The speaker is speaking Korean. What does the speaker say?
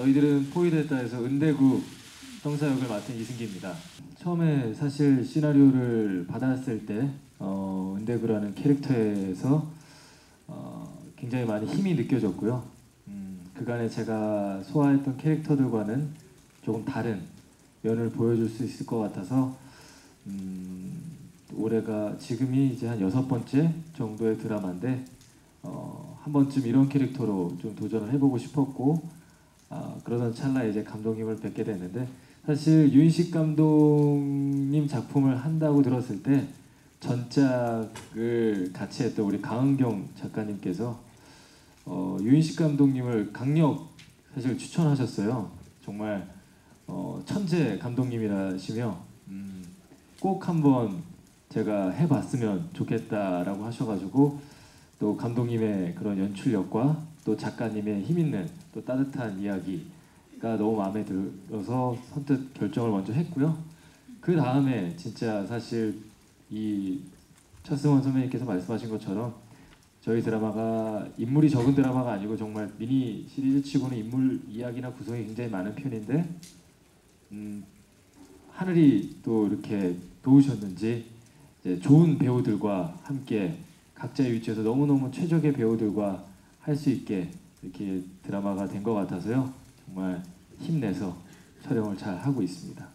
너희들은 포위됐다 해서 은대구 형사 역을 맡은 이승기입니다. 처음에 사실 시나리오를 받았을 때 어, 은대구라는 캐릭터에서 어, 굉장히 많이 힘이 느껴졌고요. 음, 그간에 제가 소화했던 캐릭터들과는 조금 다른 면을 보여줄 수 있을 것 같아서 음, 올해가 지금이 이제 한 여섯 번째 정도의 드라마인데 어, 한 번쯤 이런 캐릭터로 좀 도전을 해보고 싶었고 아, 그러던 찰나에 이제 감독님을 뵙게 됐는데 사실 유인식 감독님 작품을 한다고 들었을 때 전작을 같이 했던 우리 강은경 작가님께서 어, 유인식 감독님을 강력 사실 추천하셨어요. 정말 어, 천재 감독님이라시며 음, 꼭 한번 제가 해봤으면 좋겠다라고 하셔가지고 또 감독님의 그런 연출력과 또 작가님의 힘 있는 또 따뜻한 이야기가 너무 마음에 들어서 선뜻 결정을 먼저 했고요. 그 다음에 진짜 사실 이 차승원 선배님께서 말씀하신 것처럼 저희 드라마가 인물이 적은 드라마가 아니고 정말 미니 시리즈 치고는 인물 이야기나 구성이 굉장히 많은 편인데 음, 하늘이 또 이렇게 도우셨는지 좋은 배우들과 함께 각자의 위치에서 너무너무 최적의 배우들과 할 수 있게 이렇게 드라마가 된 것 같아서요. 정말 힘내서 촬영을 잘 하고 있습니다.